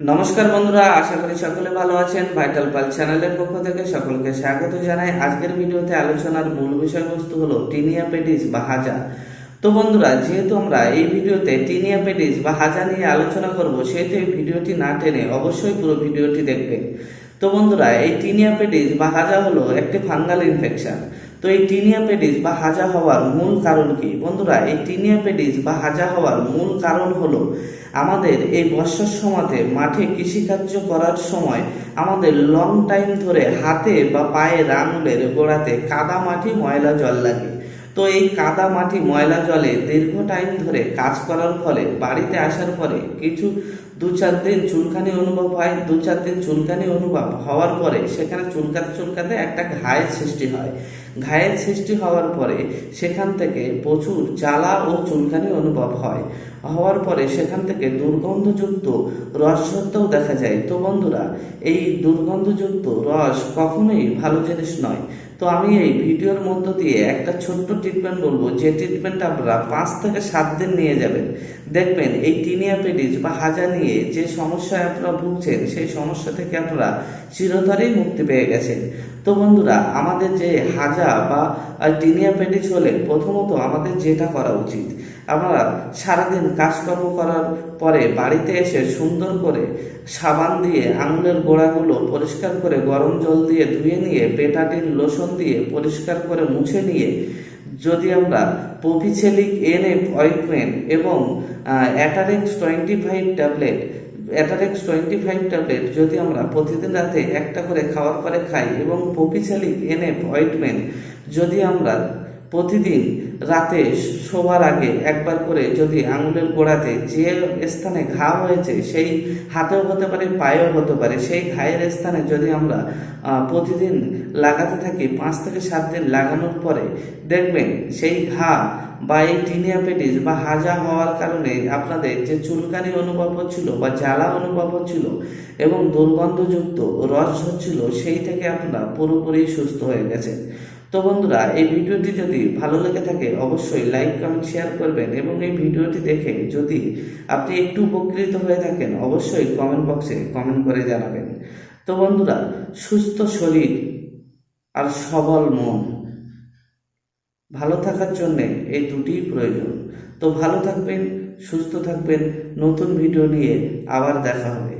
নমস্কার বন্ধুরা, আশা করি সকলে ভালো আছেন। ভাইটাল পাল চ্যানেলের পক্ষ থেকে সকলকে স্বাগত জানাই। আজকের ভিডিওতে আলোচনার মূল বিষয়বস্তু হলো টিনিয়া পেডিস বা হাজা। তো বন্ধুরা, যেহেতু আমরা এই ভিডিওতে টিনিয়া পেডিস বা হাজা নিয়ে আলোচনা করব, সেহেতু এই ভিডিওটি না টেনে অবশ্যই পুরো ভিডিওটি দেখবেন। তো বন্ধুরা, এই টিনিয়া পেডিস বা হাজা হলো একটি ফাঙ্গাল ইনফেকশন তো এই টিনিয়া পেডিস বা হাজা হওয়ার মূল কারণ কি? বন্ধুরা, এই টিনিয়া পেডিস বা হাজা হওয়ার মূল কারণ হলো আমাদের এই বর্ষার সময়তে মাঠে কৃষিকার্য করার সময় আমাদের লং টাইম ধরে হাতে বা পায়ের আঙুলের গোড়াতে কাদা মাটি ময়লা জল লাগে। তো এই কাদা মাটি ময়লা জলে দীর্ঘ টাইম ধরে কাজ করার ফলে বাড়িতে আসার পরে কিছু দু চার দিন চুলকানি অনুভব হয় দু চার দিন চুলকানি অনুভব হওয়ার পরে সেখানে চুলকাতে চুলকাতে একটা ঘায়ের সৃষ্টি হয়। ঘায়ের সৃষ্টি হওয়ার পরে সেখান থেকে প্রচুর জ্বালা ও চুলকানি অনুভব হয়। হওয়ার পরে সেখান থেকে দুর্গন্ধযুক্ত রস ঝরতেও দেখা যায়। তো বন্ধুরা, এই দুর্গন্ধযুক্ত রস কখনোই ভালো জিনিস নয়। তো আমি এই ভিডিওর মধ্য দিয়ে একটা ছোট্ট ট্রিটমেন্ট বলব, যে ট্রিটমেন্ট আপনারা পাঁচ থেকে সাত দিন নিয়ে যাবেন। দেখবেন এই টিনিয়া পেডিস বা হাজা নিয়ে যে সমস্যায় আপনারা ভুগছেন, সেই সমস্যা থেকে আপনারা চিরতরেই মুক্তি পেয়ে গেছেন। তো বন্ধুরা, আমাদের যে হাজা বা টিনিয়া পেডিস হলে প্রথমত আমাদের যেটা করা উচিত আমরা সারাদিন কাজকর্ম করার পরে বাড়িতে এসে সুন্দর করে সাবান দিয়ে আঙুলের গোড়াগুলো পরিষ্কার করে গরম জল দিয়ে ধুয়ে নিয়ে বেটাডিন লোশন দিয়ে, পরিষ্কার করে মুছে নিয়ে যদি আমরা পপিছেলিক এনএফ অয়েন্টমেন্ট এবং Atarax twenty five tablet Atarax twenty five tablet যদি আমরা প্রতিদিন রাতে একটা করে খাওয়ার পরে খাই এবং পপিছেলিক এনএফ অয়েন্টমেন্ট যদি আমরা প্রতিদিন রাতে শোবার আগে একবার করে যদি আঙুলের গোড়াতে যে স্থানে ঘা হয়েছে, সেই হাতেও হতে পারে, পায়েও হতে পারে, সেই ঘায়ের স্থানে যদি আমরা প্রতিদিন লাগাতে থাকি, পাঁচ থেকে সাত দিন লাগানোর পরে দেখবেন সেই ঘা বা এই টিনিয়া পেটিস বা হাজা হওয়ার কারণে আপনাদের যে চুলকানি অনুভব হচ্ছিল বা জ্বালা অনুভব হচ্ছিল এবং দুর্গন্ধযুক্ত রস হচ্ছিল সেই থেকে আপনারা পুরোপুরি সুস্থ হয়ে গেছেন। তো বন্ধুরা, এই ভিডিওটি যদি ভালো লেগে থাকে, অবশ্যই লাইক কমেন্ট শেয়ার করবেন এবং এই ভিডিওটি দেখে যদি আপনি একটু উপকৃত হয়ে থাকেন, অবশ্যই কমেন্ট বক্সে কমেন্ট করে জানাবেন। তো বন্ধুরা, সুস্থ শরীর আর সবল মন, ভালো থাকার জন্যে এই দুটিই প্রয়োজন। তো ভালো থাকবেন, সুস্থ থাকবেন, নতুন ভিডিও নিয়ে আবার দেখা হবে।